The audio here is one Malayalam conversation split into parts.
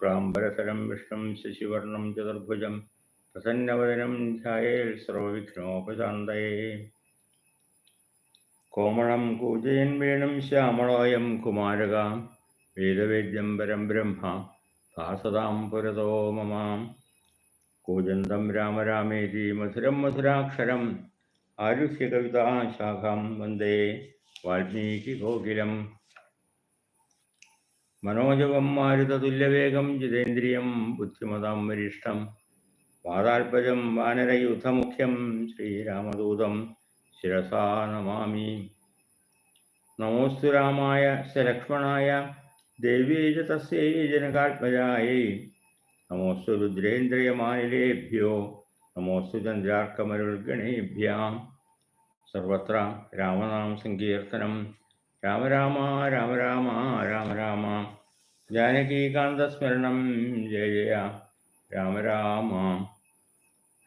ശുക്ലാംബരസരം വിഷ്ണും ശശിവർണം ചതുർഭുജം പ്രസന്നവദനം ധ്യായേൽ സർവവിഘ്നോപശാന്തയേ കോമളം കൂജയൻ വേണം ശ്യാമളോയം കുമാരക വേദവേദ്യം പരം ബ്രഹ്മ ഭാസതാം പുരതോ മമാം കൂജന്തം രാമ രാമേതി മധുരം മധുരാക്ഷരം ആരുഹ്യ കവിതാശാഖാം വന്ദേ വാൽമീകി കോകിലം മനോജവം മാരുതതുല്യവേഗം ജിതേന്ദ്രിയം ബുദ്ധിമതാം വരിഷ്ടം വാതാൽപജം വാനരയുധമുഖ്യം ശ്രീരാമദൂതം ശിരസാ നമാമി. നമോസ്തു രാമായ സലക്ഷ്മണായ ദേവീ ച തസ്യൈ നമോസ്തു രുദ്രേന്ദ്രിയമാനിലേഭ്യോ നമോസ്തു ചന്ദ്രാർക്കമരുൾഗണേഭ്യാം. സർവത്ര രാമനാമ സങ്കീർത്തനം. രാമ രാമ രാമ രാമ രാമ രാമ ജാനകീകാന്തസ്മരണം. ജയ ജയ രാമ രാമ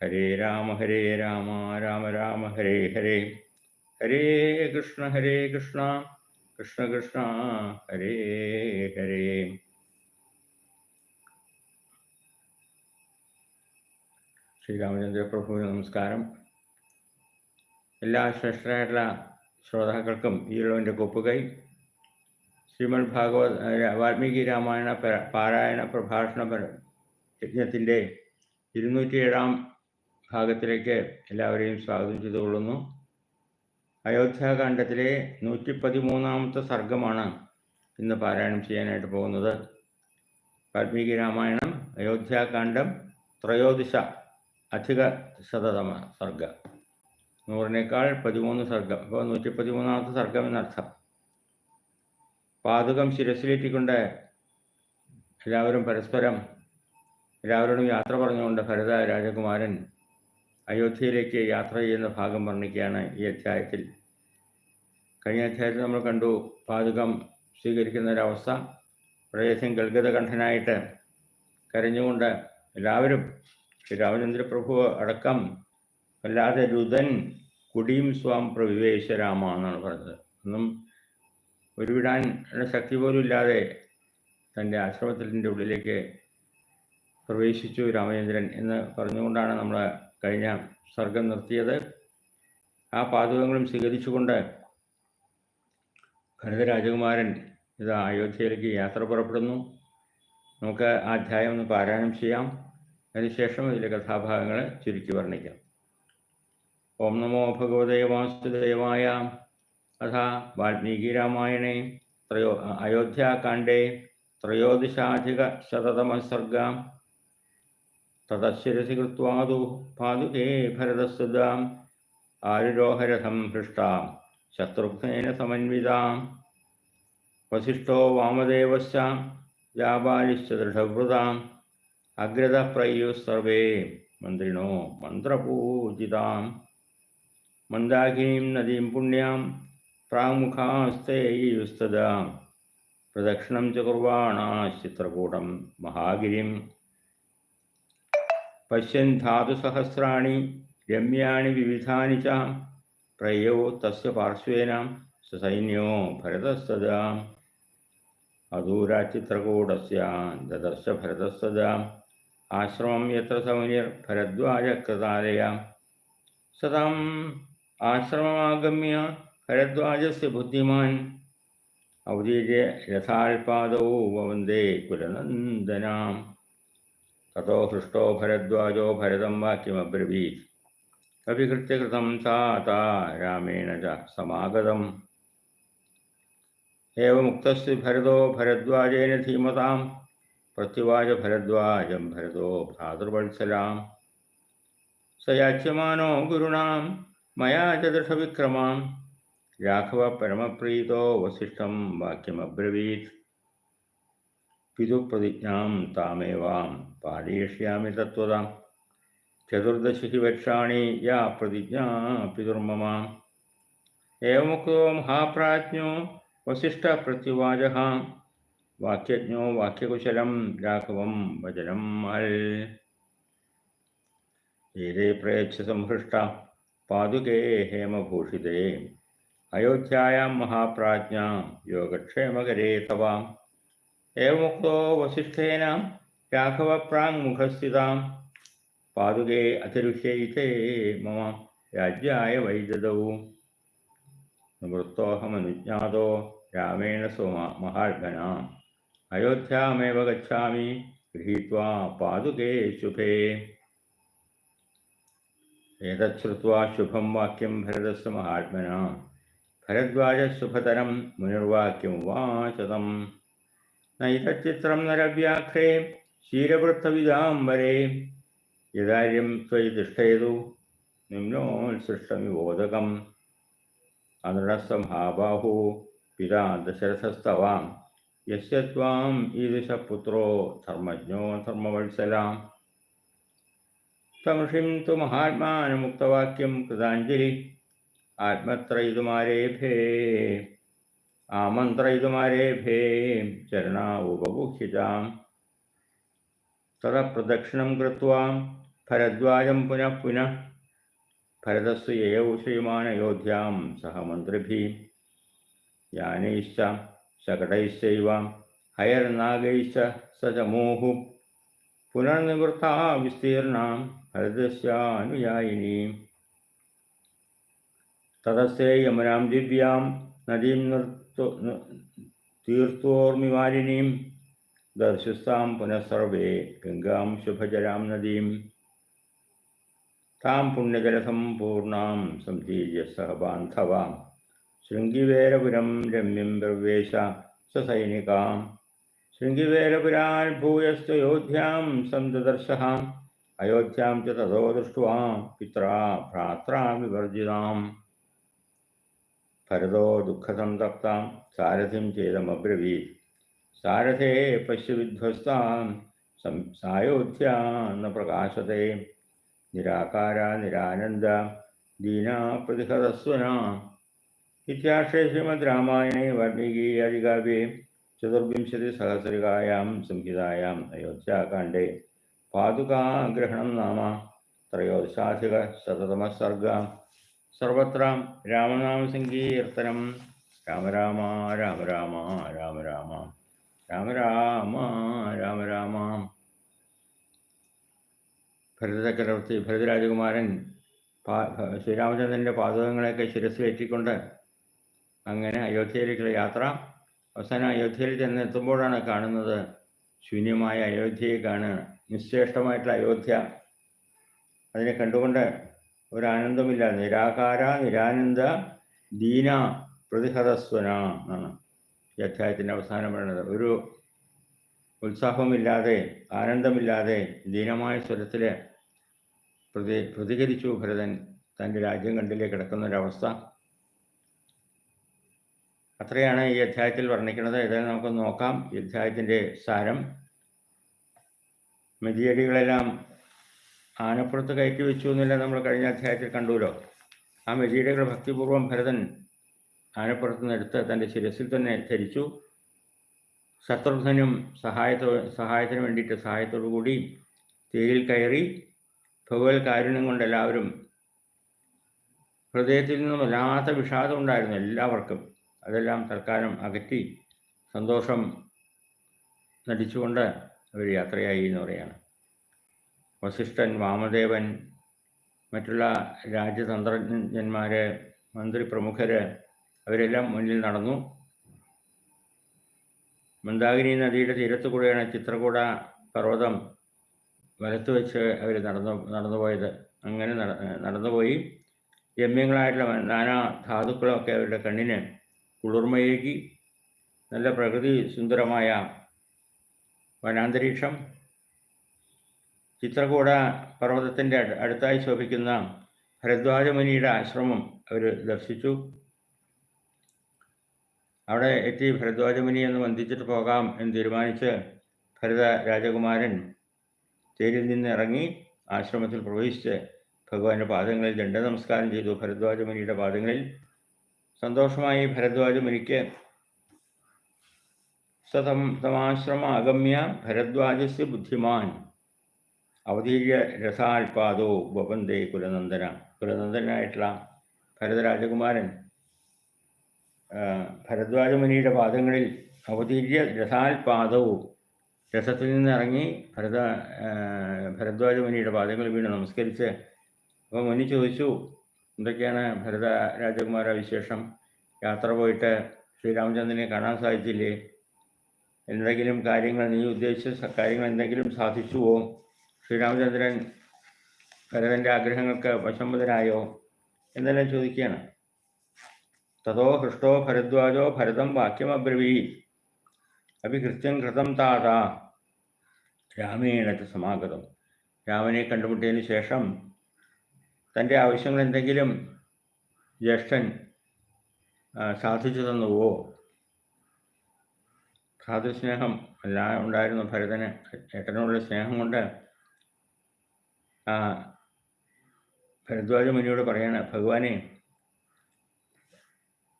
ഹരേ രാമ ഹരേ രാമ രാമ രാമ ഹരേ ഹരേ. ഹരേ കൃഷ്ണ ഹരേ കൃഷ്ണ. കൃഷ്ണ കൃഷ്ണ ഹരേ ഹരേ. ശ്രീരാമചന്ദ്ര പ്രഭു നമസ്കാരം. എല്ലാ ശ്രേഷ്ഠരായിട്ടുള്ള ശ്രോതാക്കൾക്കും ഈയുള്ളവന്റെ കൊപ്പുകൈ. ശ്രീമദ് ഭാഗവത് വാൽമീകി രാമായണ പാരായണ പ്രഭാഷണ പര- യജ്ഞത്തിന്റെ ഇരുന്നൂറ്റിയേഴാം ഭാഗത്തിലേക്ക് എല്ലാവരെയും സ്വാഗതം ചെയ്തുകൊള്ളുന്നു. അയോധ്യാകാന്ഡത്തിലെ നൂറ്റി പതിമൂന്നാമത്തെ സർഗമാണ് ഇന്ന് പാരായണം ചെയ്യാനായിട്ട് പോകുന്നത്. വാൽമീകി രാമായണം അയോധ്യാകാന്ഡം ത്രയോദശ അധിക ശതതമ സർഗ. നൂറിനേക്കാൾ പതിമൂന്ന് സർഗം. അപ്പോൾ നൂറ്റി പതിമൂന്നാമത്തെ സർഗം എന്നർത്ഥം. പാതകം ശിരസിലേറ്റിക്കൊണ്ട് എല്ലാവരും പരസ്പരം എല്ലാവരോടും യാത്ര പറഞ്ഞുകൊണ്ട് ഭരത രാജകുമാരൻ അയോധ്യയിലേക്ക് യാത്ര ചെയ്യുന്ന ഭാഗം വർണിക്കുകയാണ് ഈ അധ്യായത്തിൽ. കഴിഞ്ഞ അധ്യായത്തിൽ നമ്മൾ കണ്ടു പാതകം സ്വീകരിക്കുന്ന ഒരവസ്ഥ പ്രയസം ഗൽഗതകണ്ഠനായിട്ട് കരഞ്ഞുകൊണ്ട് എല്ലാവരും ശ്രീ രാമചന്ദ്രപ്രഭു അടക്കം വല്ലാതെ രുദൻ കുടിയും സ്വാം പ്രവിവേശ രാമ എന്നാണ് പറഞ്ഞത്. ഒന്നും ഒരുവിടാൻ ശക്തി പോലും ഇല്ലാതെ തന്റെ ആശ്രമത്തിന്റെ ഉള്ളിലേക്ക് പ്രവേശിച്ചു രാമചന്ദ്രൻ എന്ന് പറഞ്ഞുകൊണ്ടാണ് നമ്മൾ കഴിഞ്ഞ സർഗം നിർത്തിയത്. ആ പാതകങ്ങളും സ്വീകരിച്ചുകൊണ്ട് ഭരതരാജകുമാരൻ ഇത് അയോധ്യയിലേക്ക് യാത്ര പുറപ്പെടുന്നു. നമുക്ക് ആ അധ്യായം ഒന്ന് പാരായണം ചെയ്യാം. അതിനുശേഷം ഇതിലെ കഥാഭാഗങ്ങൾ ചുരുക്കി വർണിക്കാം. ഓം നമോ ഭഗവതേ വാസുദേവായ. അഥ വാൽമീകി രാമായണേ ത്രയോ അയോധ്യാകാണ്ഡേ ത്രയോദശാധികശതമസർഗ തതശിരസി കൃത്വാതു പാതുകേ ഭരതസുതാം ആരുരോഹരഥം ഹൃഷ്ടാം ശത്രുഘ്നേന സമന്വിതാം. വസിഷ്ഠോ വാമദേവശ്ച വ്യാപാരിശ്ച ദൃഢവൃതാം അഗ്രതപ്രയുസർവേ പ്രയുः സർവേ മന്ത്രിണോ മന്ത്രപൂജിതാം. മന്ദാകിനീം നദീം പുണ്യാം പ്രാമുഖാസ്തേയുസ്തദാ പ്രദക്ഷിണം ച കുർവാണാശ്ചിത്രകൂടം മഹാഗിരിം. പശ്യൻ ധാതുസഹസ്രാണി രമ്യാണി വിവിധാനി ച. പ്രയോ തസ്യ പാർശ്വേന സസൈന്യോ ഭരതസ്തദാ. അദൂരാചിത്രകൂടസ്യ ദദർശ ഭരതസ്തദാ. ആശ്രമം യത്ര സമുനിർ ഭരദ്വാജകൃതാലയ സദാം ആശ്രമമാഗമ്യ ഹരദ്വാജസ്യ ബുദ്ധിമാൻ. ഔദീര്യ രഥാൽപാദോ വന്ദേ കുലനന്ദനാം. തഥോ ഹൃഷ്ടോ ഭരദ്വാജോ ഭരതം വാക്യമബ്രവീത്. കവികൃത്യകൃതം താതാ രാമേണ ച സമാഗതം. ഏവമുക്തസ് ഭരതോ ഭരദ്വാജേന ധീമതാം. പ്രത്യുവാച ഭരദ്വാജം ഭരതോ ഭ്രാതൃവത്സലാം. സയാച്യമാനോ യാച്യമാനോ ഗുരുണാം. മയാ ച ദൃഢവിക്രമാം രാഘവ പരമപ്രീതോ വസിഷ്ഠം വാക്യമബ്രവീത്. പിതുപ്രതിജ്ഞാം താമേവാം. പാലയിഷ്യാമി തത്വതാം. ചതുർദശി വക്ഷാണി യാ പ്രതിജ്ഞാ പിതുർമമ ഏവമുക്തോ മഹാപ്രാജ്ഞോ വസിഷ്ഠ പ്രത്യുവാച വാക്യജ്ഞോ വാക്യകുശലം രാഘവം വചനം അൽ. ഏതേ പ്രയച്ഛ സംഹൃഷ്ട. പാതുകേ ഹേമഭൂഷിതേ. അയോധ്യയാം മഹാപ്രാജ്ഞ യോഗക്ഷേമകരേ തവാം. ഏവമുക്തോ വസിഷ്ഠേന രാഘവപ്രാങ്മുഖസ്ഥിതാം പാതുകേ അതിരുഷയിത്തേ മമ രാജ്യായ വൈദ്യുതവും. നിവൃത്തോഹമനുജ്ഞാതോ രാമേണ സുമ മഹാർഘനാം അയോധ്യാമേവ ഗച്ഛാമി गृहीत्वा पादुके शुभे ഏതശ്രുവാ ശുഭം വാക്യം ഭരതസ് മഹാത്മന ഭരദ്വാജ സുഭതരം മുനിർവാക്യം വാചതം നൈതചിത്രം നരവ്യാഘ്രേ ക്ഷീരവൃത്തവിതാംബരേ യദാര്യം ത്വയി തിഷ്ഠയതു നിമ്നോത്സൃഷ്ടമിബോധകം അനൃണസ്തമഹാബാഹു പിതാ ദശരഥസ്തവാം യസ്യ ഈദൃശപുത്രോ ധർമ്മജ്ഞോ ധർമ്മവത്സലാം तमृषिं तु महात्मानमुक्तवाक्यं कृताञ्जलि। आत्मत्रयितुमारेभे आमन्त्रयितुमारेभे चरणा उपगुह्यताम् ततः प्रदक्षिणं कृत्वा भरद्वाजं पुनः पुनः भरतस्य ययौ श्रीमानयोध्यां सह मन्त्रिभिः यानैश्च शकटैश्चैव हयर्नागैश्च स चमूः पुनर्निवृत्ता विस्तीर्णां भरतस्यानुयायिनीम् ततस्ते यमुनां दिव्यां नदीं तीर्थोर्मिमालिनीं दर्शिस्तां पुनः सर्वे गङ्गां शुभजलां नदीं। तां पुण्यजलसम्पूर्णां सन्तीर्य सह बान्धवां शृङ्गिवेरपुरं रम्यं प्रवेश ससैनिकां शृङ्गिवेरपुराल्भूयस्त्वयोध्यां सन्ददर्शः അയോധ്യാം ച തഥോ ദൃഷ്ട്വാ പിത്ര ഭ്രാത്രാ വിവർജിതാം ഭരതോ ദുഃഖസന്തപ്താം സാരഥിം ചേതമബ്രവീത് സാരഥേ പശ്യ വിധ്വസ്താം സായോധ്യ എന്ന പ്രകാശത്തെ നിരാകാര നിരാനന്ദ ദീനാ പ്രതിഹതസ്വന ഇത്യാശ്രയ ശ്രീമദ് രാമായണേ വാൽമീകീയാദികാവ്യേ ചതുർവിംശതി സഹസ്രികായാം സംഹിതായാം അയോധ്യാകാണ്ഡേ പാതുകാഗ്രഹണം നാമ ത്രയോദശാധിക ശതതമസർഗ. സർവത്ര രാമനാമ സങ്കീർത്തനം രാമ രാമ രാമ രാമ രാമ രാമ രാമ രാമ രാമ രാമ. ഭരതചക്രവർത്തി ഭരതരാജകുമാരൻ ശ്രീരാമചന്ദ്രന്റെ പാതകങ്ങളെയൊക്കെ ശിരസിലേറ്റിക്കൊണ്ട് അങ്ങനെ അയോധ്യയിലേക്കുള്ള യാത്ര അവസാനം അയോധ്യയിൽ ചെന്നെത്തുമ്പോഴാണ് കാണുന്നത് ശൂന്യമായ അയോധ്യയെ കാണുക നിശ്ചേഷ്ടമായിട്ടുള്ള അയോധ്യ. അതിനെ കണ്ടുകൊണ്ട് ഒരാനന്ദമില്ല നിരാകാര നിരാനന്ദ ദീന പ്രതിഹതസ്വന എന്നാണ് ഈ അധ്യായത്തിന്റെ അവസാനം പറയുന്നത്. ഒരു ഉത്സാഹമില്ലാതെ ആനന്ദമില്ലാതെ ദീനമായ സ്വരത്തിൽ പ്രതി പ്രതികരിച്ചു ഭരതൻ തന്റെ രാജ്യം കണ്ടിലേ കിടക്കുന്ന ഒരവസ്ഥ അത്രയാണ് ഈ അധ്യായത്തിൽ വർണിക്കുന്നത്. ഇതായി നമുക്ക് നോക്കാം ഈ അധ്യായത്തിന്റെ സാരം. മെതിയടികളെല്ലാം ആനപ്പുറത്ത് കയറ്റി വെച്ചു എന്നില്ല നമ്മൾ കഴിഞ്ഞ അധ്യായത്തിൽ കണ്ടുവല്ലോ. ആ മെതിയടികൾ ഭക്തിപൂർവം ഭരതൻ ആനപ്പുറത്ത് നിന്ന് എടുത്ത് തന്റെ ശിരസിൽ തന്നെ ധരിച്ചു. ശത്രുഘ്നും സഹായത്തോ സഹായത്തിന് വേണ്ടിയിട്ട് സഹായത്തോടു കൂടി തേരിൽ കയറി ഭഗവത് കാരുണ്യം കൊണ്ട് എല്ലാവരും ഹൃദയത്തിൽ നിന്നും വല്ലാത്ത വിഷാദം ഉണ്ടായിരുന്നു എല്ലാവർക്കും. അതെല്ലാം തൽക്കാലം അകറ്റി സന്തോഷം നടിച്ചുകൊണ്ട് അവർ യാത്രയായി എന്ന് പറയുകയാണ്. വസിഷ്ഠൻ വാമദേവൻ മറ്റുള്ള രാജ്യതന്ത്രജ്ഞന്മാർ മന്ത്രി പ്രമുഖർ അവരെല്ലാം മുന്നിൽ നടന്നു. മന്ദാകിനി നദിയുടെ തീരത്തു കൂടെയാണ് ചിത്രകൂട പർവതം വലത്ത് വെച്ച് അവർ നടന്നു നടന്നുപോയത്. അങ്ങനെ നടന്നുപോയി. രമ്യങ്ങളായിട്ടുള്ള നാനാ ധാതുക്കളൊക്കെ അവരുടെ കണ്ണിന് കുളിർമയേകി. നല്ല പ്രകൃതി സുന്ദരമായ വനാന്തരീക്ഷം. ചിത്രകൂട പർവതത്തിന്റെ അടുത്തായി ശോഭിക്കുന്ന ഭരദ്വാജമുനിയുടെ ആശ്രമം അവർ ദർശിച്ചു. അവിടെ എത്തി ഭരദ്വാജമുനി എന്ന് വന്ദിച്ചിട്ട് പോകാം എന്ന് തീരുമാനിച്ച് ഭരത രാജകുമാരൻ തേരിൽ നിന്ന് ഇറങ്ങി ആശ്രമത്തിൽ പ്രവേശിച്ച് ഭഗവാന്റെ പാദങ്ങളിൽ ദണ്ഡ നമസ്കാരം ചെയ്തു. ഭരദ്വാജമുനിയുടെ പാദങ്ങളിൽ സന്തോഷമായി ഭരദ്വാജമുനിക്ക് സതം തമാശ്രമ അഗമ്യ ഭരദ്വാജസ് ബുദ്ധിമാൻ. അവതീര്യ രസാൽപാദോ ഉപബന്ധേ കുലനന്ദന. കുലനന്ദനായിട്ടുള്ള ഭരതരാജകുമാരൻ ഭരദ്വാജമുനിയുടെ പാദങ്ങളിൽ അവതീര്യ രസാൽപാദവും രസത്തിൽ നിന്നിറങ്ങി ഭരത ഭരദ്വാജ മുനിയുടെ പാദങ്ങൾ വീണ് നമസ്കരിച്ച് അപ്പോൾ മുനി ചോദിച്ചു എന്തൊക്കെയാണ് ഭരത രാജകുമാര വിശേഷം? യാത്ര പോയിട്ട് ശ്രീരാമചന്ദ്രനെ കാണാൻ സാധിച്ചില്ലേ? എന്തെങ്കിലും കാര്യങ്ങൾ നീ ഉദ്ദേശിച്ച കാര്യങ്ങൾ എന്തെങ്കിലും സാധിച്ചുവോ? ശ്രീരാമചന്ദ്രൻ ഭരതന്റെ ആഗ്രഹങ്ങൾക്ക് വശംബുധനായോ? എന്നെല്ലാം ചോദിക്കുകയാണ്. തതോ ഹൃഷ്ടോ ഭരദ്വാജോ ഭരതം വാക്യമബ്രവീ. അഭികൃത്യം കൃതം താത. രാമേണത്തെ സമാഗതം. രാമനെ കണ്ടുമുട്ടിയതിന് ശേഷം തന്റെ ആവശ്യങ്ങൾ എന്തെങ്കിലും ജ്യേഷ്ഠൻ സാധിച്ചു തന്നുവോ? ഭ്രാതൃസ്നേഹം എല്ലാം ഉണ്ടായിരുന്നു ഭരതന്. ഏട്ടനോടുള്ള സ്നേഹം കൊണ്ട് ആ ഭരദ്വാജ മുനിയോട് പറയാണ് ഭഗവാനെ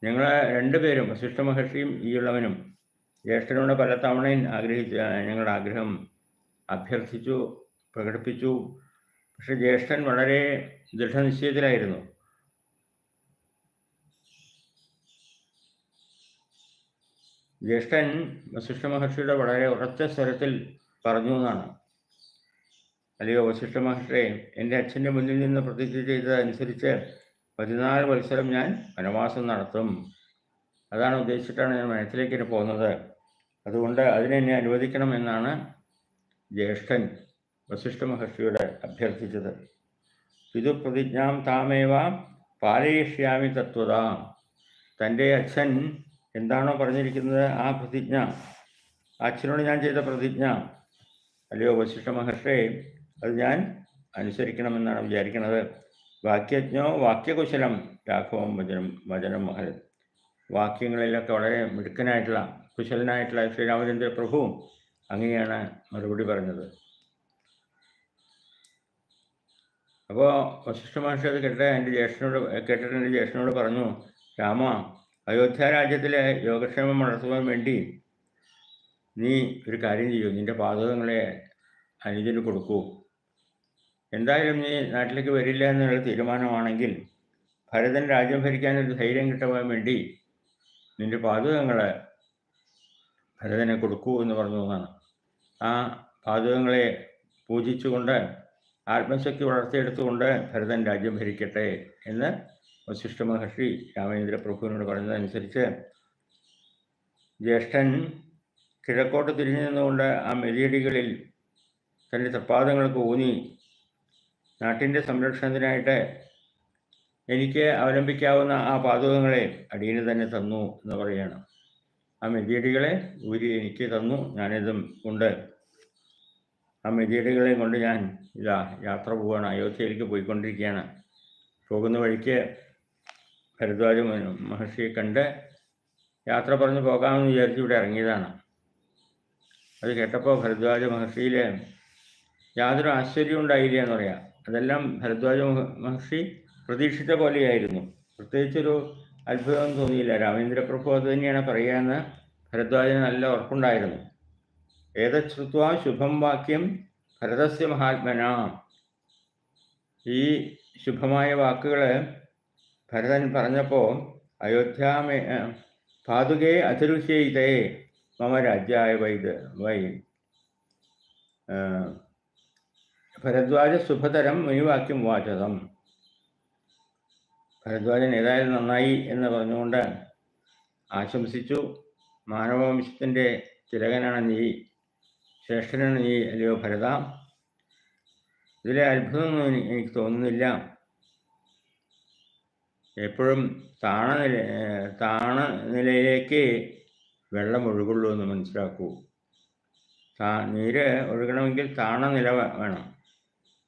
ഞങ്ങൾ രണ്ടുപേരും വസിഷ്ഠ മഹർഷിയും ഈയുള്ളവനും ജ്യേഷ്ഠനോട് പല തവണയും ആഗ്രഹിച്ച ഞങ്ങളുടെ ആഗ്രഹം അഭ്യർത്ഥിച്ചു പ്രകടിപ്പിച്ചു. പക്ഷെ ജ്യേഷ്ഠൻ വളരെ ദൃഢനിശ്ചയത്തിലായിരുന്നു. ജ്യേഷ്ഠൻ വസിഷ്ഠ മഹർഷിയുടെ വളരെ ഉറച്ച സ്വരത്തിൽ പറഞ്ഞു എന്നാണ്. അല്ലയോ വസിഷ്ഠ മഹർഷിയെ എന്റെ അച്ഛന്റെ മുന്നിൽ നിന്ന് പ്രതിജ്ഞ ചെയ്തതനുസരിച്ച് പതിനാല് മത്സരം ഞാൻ വനവാസം നടത്തും. അതാണ് ഉദ്ദേശിച്ചിട്ടാണ് ഞാൻ ഇനി പോകുന്നത്. അതുകൊണ്ട് അതിനെന്നെ അനുവദിക്കണം എന്നാണ് ജ്യേഷ്ഠൻ വസിഷ്ഠ മഹർഷിയോട് അഭ്യർത്ഥിച്ചത്. പിതുപ്രതിജ്ഞാം താമേവ പാലയിഷ്യാമി തത്വത. തന്റെ അച്ഛൻ എന്താണോ പറഞ്ഞിരിക്കുന്നത് ആ പ്രതിജ്ഞ അച്ഛനോട് ഞാൻ ചെയ്ത പ്രതിജ്ഞ അല്ലയോ വശിഷ്ഠ മഹർഷേ അത് ഞാൻ അനുസരിക്കണമെന്നാണ് വിചാരിക്കുന്നത്. വാക്യജ്ഞോ വാക്യകുശലം രാഘവം വചനം വചനം മഹൽ വാക്യങ്ങളിലൊക്കെ വളരെ മിടുക്കനായിട്ടുള്ള കുശലനായിട്ടുള്ള ശ്രീരാമചന്ദ്ര പ്രഭുവും അങ്ങനെയാണ് മറുപടി പറഞ്ഞത്. അപ്പോൾ വശിഷ്ഠ മഹർഷി അത് കേട്ട എന്റെ ജ്യേഷ്ഠനോട് കേട്ടിട്ട് എന്റെ ജ്യേഷ്ഠനോട് പറഞ്ഞു രാമ അയോധ്യ രാജ്യത്തിലെ യോഗക്ഷേമം വളർത്തുവാൻ വേണ്ടി നീ ഒരു കാര്യം ചെയ്യൂ. നിന്റെ പാതകങ്ങളെ അനുജന് കൊടുക്കൂ. എന്തായാലും നീ നാട്ടിലേക്ക് വരില്ല എന്നുള്ള തീരുമാനമാണെങ്കിൽ ഭരതൻ രാജ്യം ഭരിക്കാൻ ഒരു ധൈര്യം കിട്ടുവാൻ വേണ്ടി നിന്റെ പാതകങ്ങളെ ഭരതനെ കൊടുക്കൂ എന്ന് പറഞ്ഞു എന്നാണ്. ആ പാതകങ്ങളെ പൂജിച്ചുകൊണ്ട് ആത്മശക്തി വളർത്തിയെടുത്തുകൊണ്ട് ഭരതൻ രാജ്യം ഭരിക്കട്ടെ എന്ന് വസിഷ്ഠ മഹർഷി രാമേന്ദ്ര പ്രഭുവിനോട് പറഞ്ഞതനുസരിച്ച് ജ്യേഷ്ഠൻ കിഴക്കോട്ട് തിരിഞ്ഞു നിന്നുകൊണ്ട് ആ മെതിയടികളിൽ തന്റെ തപ്പാദങ്ങൾക്ക് ഊന്നി നാട്ടിന്റെ സംരക്ഷണത്തിനായിട്ട് എനിക്ക് അവലംബിക്കാവുന്ന ആ പാതകങ്ങളെ അടിയന് തന്നെ തന്നു എന്ന് പറയുകയാണ് ആ മെതിയടികളെ ഊരി എനിക്ക് തന്നു ഞാനിതും കൊണ്ട്. ആ മെതിയടികളെയും കൊണ്ട് ഞാൻ ഇതാ യാത്ര പോവുകയാണ് അയോധ്യയിലേക്ക് പോയിക്കൊണ്ടിരിക്കുകയാണ്. പോകുന്ന വഴിക്ക് ഭരദ്വാജ മഹർഷിയെ കണ്ട് യാത്ര പറഞ്ഞു പോകാമെന്ന് വിചാരിച്ച് ഇവിടെ ഇറങ്ങിയതാണ്. അത് കേട്ടപ്പോൾ ഭരദ്വാജ മഹർഷിയിലെ യാതൊരു ആശ്ചര്യം ഉണ്ടായില്ല എന്ന് പറയാം. അതെല്ലാം ഭരദ്വാജ മഹർഷി പ്രതീക്ഷിച്ച പോലെയായിരുന്നു. പ്രത്യേകിച്ചൊരു അത്ഭുതം തോന്നിയില്ല. രാമേന്ദ്രപ്രഭു അത് തന്നെയാണ് പറയുകയെന്ന് ഭരദ്വാജന് നല്ല ഉറപ്പുണ്ടായിരുന്നു. ഏതശ്രുത്വ ശുഭം വാക്യം ഭരതസ്യ മഹാത്മന. ഈ ശുഭമായ വാക്കുകൾ ഭരതൻ പറഞ്ഞപ്പോൾ അയോധ്യാമേ പാതുകേ അതിരുഷയിതേ മമ രാജ്യായ വൈദ് വൈ ഭരദ്വാജ സുഭതരം മുനിവാക്യം വാചകം. ഭരദ്വാജൻ ഏതായാലും നന്നായി എന്ന് പറഞ്ഞുകൊണ്ട് ആശംസിച്ചു. മാനവവംശത്തിന്റെ തിലകനാണ് നീ ശ്രേഷ്ഠനാണ് നീ അല്ലയോ ഭരത? ഇതിലെ അത്ഭുതമൊന്നും എനി- എനിക്ക് തോന്നുന്നില്ല. എപ്പോഴും താണ നില താണ നിലയിലേക്ക് വെള്ളം ഒഴുകുള്ളൂ എന്ന് മനസ്സിലാക്കൂ. താ നീര് ഒഴുകണമെങ്കിൽ താണ നില വേണം.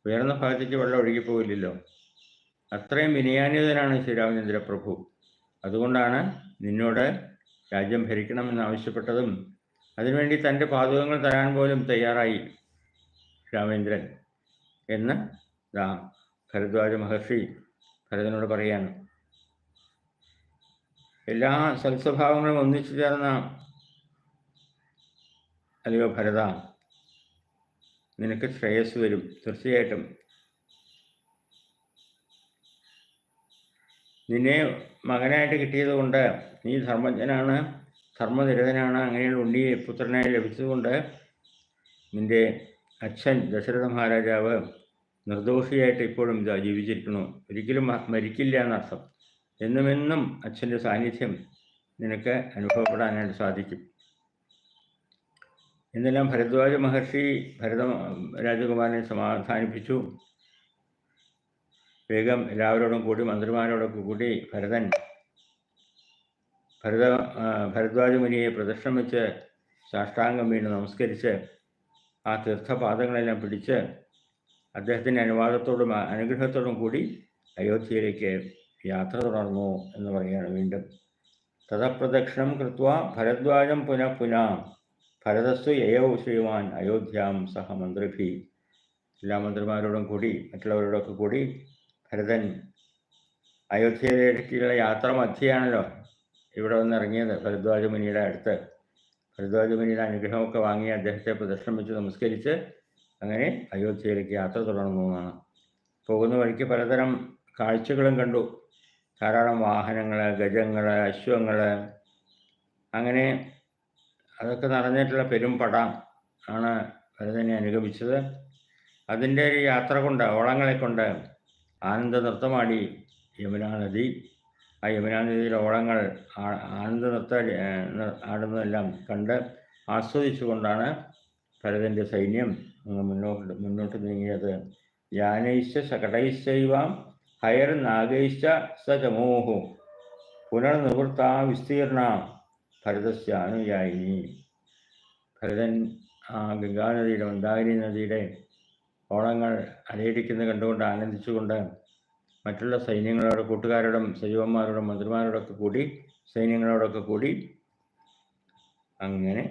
ഉയർന്ന ഭാഗത്തേക്ക് വെള്ളം ഒഴുകിപ്പോകില്ലല്ലോ. അത്രയും വിനയാന്വിതനാണ് ശ്രീരാമചന്ദ്ര പ്രഭു അതുകൊണ്ടാണ് നിന്നോട് രാജ്യം ഭരിക്കണമെന്ന് ആവശ്യപ്പെട്ടതും അതിനുവേണ്ടി തന്റെ പാതകങ്ങൾ തരാൻ പോലും തയ്യാറായി രാമേന്ദ്രൻ എന്ന് ഭരദ്വാജ മഹർഷി ഭരതനോട് പറയാണ്. എല്ലാ സൽസ്വഭാവങ്ങളും ഒന്നിച്ചു ചേർന്ന അല്ലയോ ഭരത നിനക്ക് ശ്രേയസ് വരും തീർച്ചയായിട്ടും. നിന്നെ മകനായിട്ട് കിട്ടിയത് കൊണ്ട് നീ ധർമ്മജ്ഞനാണ് ധർമ്മനിരതനാണ് അങ്ങനെയുള്ള ഉണ്ണിയെ പുത്രനെ ലഭിച്ചതുകൊണ്ട് നിന്റെ അച്ഛൻ ദശരഥ മഹാരാജാവ് നിർദോഷിയായിട്ട് ഇപ്പോഴും ജീവിച്ചിരിക്കുന്നു. ഒരിക്കലും മരിക്കില്ല എന്നർത്ഥം. എന്നുമെന്നും അച്ഛന്റെ സാന്നിധ്യം നിനക്ക് അനുഭവപ്പെടാനായിട്ട് സാധിക്കും. എന്നെല്ലാം ഭരദ്വാജ മഹർഷി ഭരത രാജകുമാരനെ സമാധാനിപ്പിച്ചു. വേഗം എല്ലാവരോടും കൂടി മന്ത്രിമാരോടൊക്കെ കൂടി ഭരതൻ ഭരത ഭരദ്വാജ മുനിയെ പ്രദക്ഷിണം വെച്ച് സാഷ്ടാംഗം വീണ് നമസ്കരിച്ച് ആ തീർത്ഥപാദങ്ങളെല്ലാം പിടിച്ച് അദ്ദേഹത്തിന്റെ അനുവാദത്തോടും അനുഗ്രഹത്തോടും കൂടി അയോധ്യയിലേക്ക് യാത്ര തുടർന്നു എന്ന് പറയുകയാണ് വീണ്ടും. തഥപ്രദക്ഷിണം കൃത്വ ഭരദ്വാജം പുനഃ പുനഃ. ഭരതസ്തു യയൗ ശ്രീമാൻ അയോധ്യാം സഹ മന്ത്രിഭി. എല്ലാ മന്ത്രിമാരോടും കൂടി മറ്റുള്ളവരോടൊക്കെ കൂടി ഭരതൻ അയോധ്യയിലേക്കുള്ള യാത്ര മധ്യയാണല്ലോ ഇവിടെ വന്ന് ഇറങ്ങിയത് ഭരദ്വാജ മുനിയുടെ അടുത്ത്. ഭരദ്വാജ മുനിയുടെ അനുഗ്രഹമൊക്കെ വാങ്ങി അദ്ദേഹത്തെ പ്രദർശനം വെച്ച് നമസ്കരിച്ച് അങ്ങനെ അയോധ്യയിലേക്ക് യാത്ര തുടർന്നു എന്നാണ്. പോകുന്ന വഴിക്ക് പലതരം കാഴ്ചകളും കണ്ടു. ധാരാളം വാഹനങ്ങൾ ഗജങ്ങൾ അശ്വങ്ങൾ അങ്ങനെ അതൊക്കെ നിറഞ്ഞിട്ടുള്ള പെരുംപട ആണ് ഭരതനെ അനുഗമിച്ചത്. അതിന്റെ ഒരു യാത്ര കൊണ്ട് ഓളങ്ങളെ കൊണ്ട് ആനന്ദ നൃത്തമാടി യമുനാ നദി ആ യമുനാ നദിയിലെ ഓളങ്ങൾ ആനന്ദ നൃത്ത ആടുന്നതെല്ലാം കണ്ട് ആസ്വദിച്ചുകൊണ്ടാണ് ഭരതന്റെ സൈന്യം മുന്നോട്ട് മുന്നോട്ട് നീങ്ങിയത്. യാനൈശ്ച ശകടൈശ്ചൈവാം ഹയർ നാഗൈശ്ച സ ചമോഹു പുനർനിവൃത്ത വിസ്തീർണ ഭരതസ്യാനുയായിനി ഭരതൻ ആ ഗംഗാനദിയുടെ മന്ദാകിനി നദിയുടെ ഓളങ്ങൾ അലയടിക്കുന്നത് കണ്ടുകൊണ്ട് ആനന്ദിച്ചുകൊണ്ട് മറ്റുള്ള സൈന്യങ്ങളോട് കൂട്ടുകാരോടും സജീവന്മാരോടും മന്ത്രിമാരോടൊക്കെ കൂടി സൈന്യങ്ങളോടൊക്കെ കൂടി അങ്ങനെ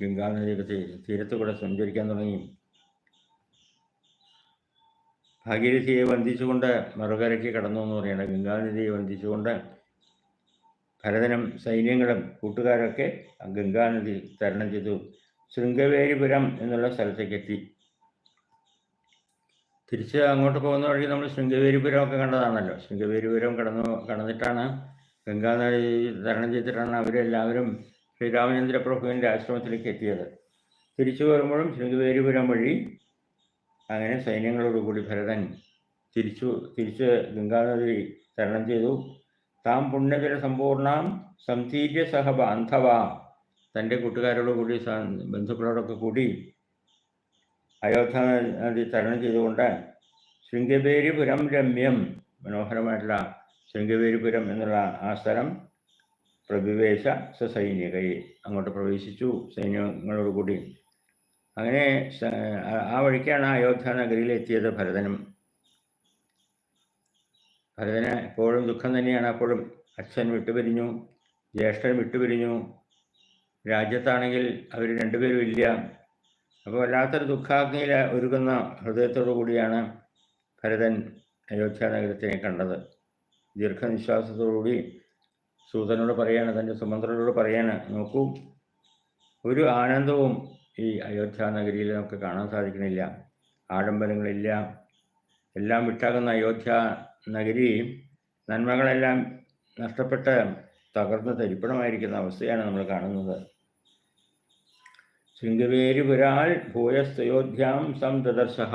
ഗംഗാനദിയുടെ തീരത്തുകൂടെ തീരത്ത് കൂടെ സഞ്ചരിക്കാൻ തുടങ്ങി. ഭാഗീരഥിയെ വന്ദിച്ചുകൊണ്ട് മറുകരയ്ക്ക് കടന്നു എന്ന് പറയുന്നത് ഗംഗാനദിയെ വന്ദിച്ചുകൊണ്ട് ഭരതനും സൈന്യങ്ങളും കൂട്ടുകാരൊക്കെ ഗംഗാനദി തരണം ചെയ്തു. ശൃംഗവേരിപുരം എന്നുള്ള സ്ഥലത്തേക്ക് എത്തി. തിരിച്ച് അങ്ങോട്ട് പോകുന്ന വഴി നമ്മൾ ശൃംഗവേരിപുരം ഒക്കെ കണ്ടതാണല്ലോ. ശൃംഗവേരിപുരം കടന്നു കടന്നിട്ടാണ് ഗംഗാനദി തരണം ചെയ്തിട്ടാണ് അവരെല്ലാവരും ശ്രീരാമചന്ദ്ര പ്രഭുവിന്റെ ആശ്രമത്തിലേക്ക് എത്തിയത്. തിരിച്ചു വരുമ്പോഴും ശൃംഗവേരിപുരം വഴി അങ്ങനെ സൈന്യങ്ങളോടുകൂടി ഭരതൻ തിരിച്ചു തിരിച്ച് ഗംഗാനദി തരണം ചെയ്തു. താം പുണ്യജല സമ്പൂർണം സംതീര്യ സഹ ബാന്ധവ. തന്റെ കൂട്ടുകാരോട് കൂടി ബന്ധുക്കളോടൊക്കെ കൂടി അയോധ്യ നദി തരണം ചെയ്തുകൊണ്ട് ശൃംഗവേരിപുരം രമ്യം മനോഹരമായിട്ടുള്ള ശൃംഗവേരിപുരം എന്നുള്ള ആ സ്ഥലം പ്രവിവേശ സസൈനികയെ അങ്ങോട്ട് പ്രവേശിച്ചു. സൈന്യങ്ങളോടുകൂടി അങ്ങനെ ആ വഴിക്കാണ് അയോധ്യ നഗരിയിൽ എത്തിയത് ഭരതനും. ഭരതന് എപ്പോഴും ദുഃഖം തന്നെയാണ്. അപ്പോഴും അച്ഛൻ വിട്ടുപിരിഞ്ഞു ജ്യേഷ്ഠൻ വിട്ടുപിരിഞ്ഞു. രാജ്യത്താണെങ്കിൽ അവർ രണ്ടുപേരും ഇല്ല. അപ്പോൾ വല്ലാത്തൊരു ദുഃഖാഗ്നിയിൽ ഒരുങ്ങുന്ന ഹൃദയത്തോടു കൂടിയാണ് ഭരതൻ അയോധ്യ നഗരത്തിനെ കണ്ടത്. ദീർഘനിശ്വാസത്തോടുകൂടി സൂതനോട് പറയാണ് തന്റെ സുമന്ത്രനോട് പറയാണ് നോക്കൂ ഒരു ആനന്ദവും ഈ അയോധ്യ നഗരിയിൽ നമുക്ക് കാണാൻ സാധിക്കുന്നില്ല ആഡംബരങ്ങളില്ല. എല്ലാം വിട്ടാകുന്ന അയോധ്യ നഗരി നന്മകളെല്ലാം നഷ്ടപ്പെട്ട് തകർന്ന് തരിപ്പണമായിരിക്കുന്ന അവസ്ഥയാണ് നമ്മൾ കാണുന്നത്. ശൃംഗപേരിപുരാൽ ഭൂയസ്തയോധ്യാം സം ദദർശഹ.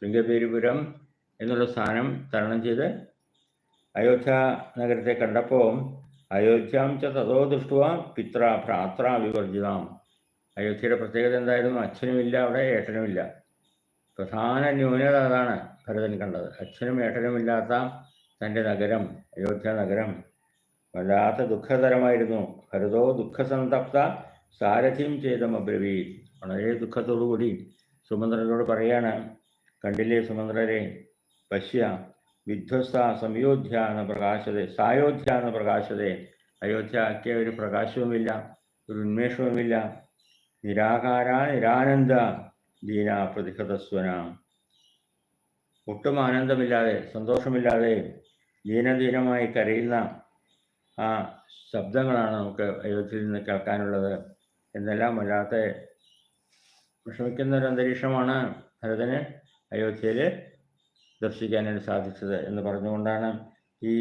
ശൃംഗപേരിപുരം എന്നുള്ള സ്ഥാനം തരണം ചെയ്ത് അയോധ്യ നഗരത്തെ കണ്ടപ്പോൾ അയോധ്യാം ച തതോ ദൃഷ്ടുവ പിത്ര ഭ്രാത്ര വിവർജിതാം. അയോധ്യയുടെ പ്രത്യേകത എന്തായിരുന്നു അച്ഛനുമില്ല അവിടെ ഏട്ടനുമില്ല. പ്രധാന ന്യൂനത അതാണ് ഭരതൻ കണ്ടത്. അച്ഛനും ഏട്ടനുമില്ലാത്ത തന്റെ നഗരം അയോധ്യ നഗരം വല്ലാത്ത ദുഃഖതരമായിരുന്നു. ഭരതോ ദുഃഖസന്തപ്ത സാരഥിയും ചെയ്തമബ്രവീ വളരെ ദുഃഖത്തോടുകൂടി സുമന്ത്രനോട് പറയാണ് കണ്ടില്ലേ സുമന്ത്രരെ പശ്യ വിധ്വസ്ത സംയോധ്യ എന്ന പ്രകാശതെ സായോധ്യ എന്ന പ്രകാശതെ. അയോധ്യയ്ക്ക് ഒരു പ്രകാശവുമില്ല ഒരു ഉന്മേഷവുമില്ല. നിരാകാര നിരാനന്ദ ദീന പ്രതിഹതസ്വന ഒട്ടും ആനന്ദമില്ലാതെ സന്തോഷമില്ലാതെ ദീനദീനമായി കരയുന്ന ആ ശബ്ദങ്ങളാണ് നമുക്ക് അയോധ്യയിൽ നിന്ന് കേൾക്കാനുള്ളത്. എന്നെല്ലാം വല്ലാത്ത വിഷമിക്കുന്ന ഒരു അന്തരീക്ഷമാണ് ഭരതന് അയോധ്യയിൽ ദർശിക്കാനായിട്ട് സാധിച്ചത് എന്ന് പറഞ്ഞുകൊണ്ടാണ് ഈ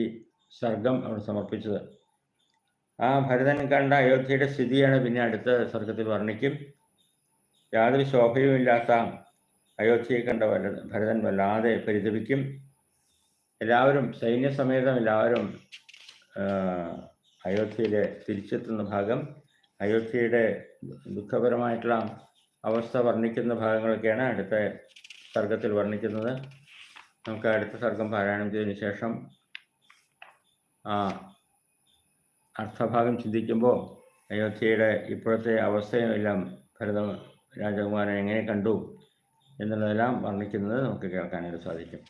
സർഗം അവിടെ സമർപ്പിച്ചത്. ആ ഭരതൻ കണ്ട അയോധ്യയുടെ സ്ഥിതിയാണ് പിന്നെ അടുത്ത സ്വർഗത്തിൽ വർണിക്കും. യാതൊരു ശോഭയുമില്ലാത്ത അയോധ്യയെ കണ്ട ഭരതൻ വല്ലാതെ പരിതപിക്കും. എല്ലാവരും സൈന്യസമേതം എല്ലാവരും അയോധ്യയിലെ തിരിച്ചെത്തുന്ന ഭാഗം അയോധ്യയുടെ ദുഃഖപരമായിട്ടുള്ള അവസ്ഥ വർണിക്കുന്ന ഭാഗങ്ങളൊക്കെയാണ് അടുത്ത സർഗത്തിൽ വർണിക്കുന്നത്. നമുക്ക് അടുത്ത സർഗം പാരായണം ചെയ്തതിന് ശേഷം ആ അർത്ഥഭാഗം ചിന്തിക്കുമ്പോൾ അയോധ്യയുടെ ഇപ്പോഴത്തെ അവസ്ഥയും എല്ലാം ഭരത രാജകുമാരൻ എങ്ങനെ കണ്ടു എന്നുള്ളതെല്ലാം വർണിക്കുന്നത് നമുക്ക് കേൾക്കാനായിട്ട് സാധിക്കും.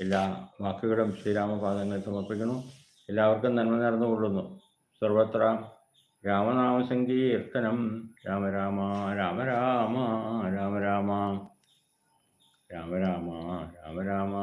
എല്ലാ വാക്കുകളും ശ്രീരാമപാദങ്ങൾ സമർപ്പിക്കുന്നു. എല്ലാവർക്കും നന്മ നേർന്നുകൊള്ളുന്നു സർവത്ര രാമനാമ സങ്കീർത്തനം രാമ രാമ രാമ രാമ രാമ രാമ രാമ രാമ രാമ രാമ.